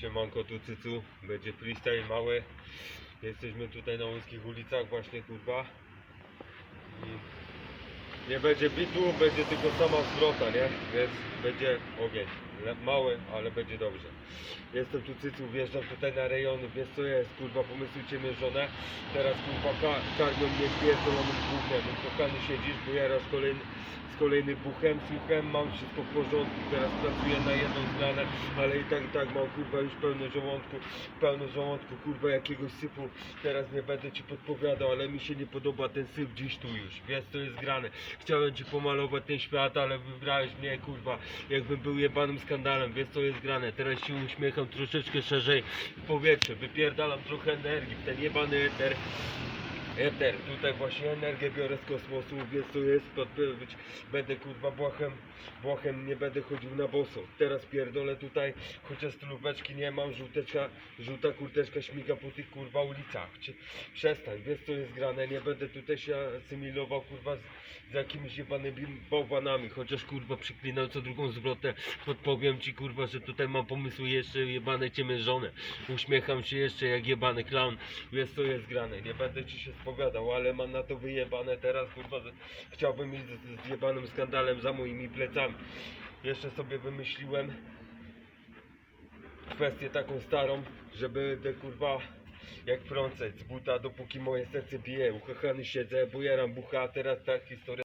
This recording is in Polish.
Siemanko tu cycu, będzie freestyle mały. Jesteśmy tutaj na wąskich ulicach właśnie kurwa. I nie będzie bitu, będzie tylko sama zwrota, nie? Więc będzie ogień. Mały, ale będzie dobrze. Jestem tu cycu, wjeżdżam tutaj na rejony, wiesz co jest, kurwa, pomysłujcie mnie żonę. Teraz kurwa ka- karmią mnie pierdolonym buchem. Kochany siedzisz, bo ja raz kolejny, z kolejnym buchem, słuchem, mam wszystko w porządku, teraz pracuję na jedną zmianę, ale i tak i tak mam kurwa już pełno żołądku, pełno żołądku, kurwa jakiegoś sypu, teraz nie będę ci podpowiadał, ale mi się nie podoba ten syp dziś tu już, wiesz co jest grane. Chciałem ci pomalować ten świat, ale wybrałeś mnie kurwa, jakbym był jebanym skandalem, wiesz co jest grane. Teraz się uśmiecham troszeczkę szerzej w powietrze, wypierdalam trochę energii w ten jebany eter. Eter, tutaj właśnie energię biorę z kosmosu, więc to jest, podbyć, będę kurwa błachem, błachem nie będę chodził na boso. Teraz pierdolę tutaj, chociaż stylóweczki nie mam, żółteczka, żółta kurteczka śmiga po tych kurwa ulicach. Przestań, wiesz co jest grane, nie będę tutaj się asymilował kurwa z, z jakimiś jebanymi bałwanami, chociaż kurwa przyklinał co drugą zwrotę, podpowiem ci kurwa, że tutaj mam pomysły jeszcze jebane ciemię żonę. Uśmiecham się jeszcze jak jebany clown, wiesz co jest grane, nie będę ci się spowiadał, ale mam na to wyjebane teraz kurwa, że chciałbym iść z, z jebanym skandalem za moimi plecami. Jeszcze sobie wymyśliłem kwestię taką starą, że będę kurwa jak frąceć z buta, dopóki moje serce bije. Ukochany siedzę, bujaram bucha, a teraz ta historia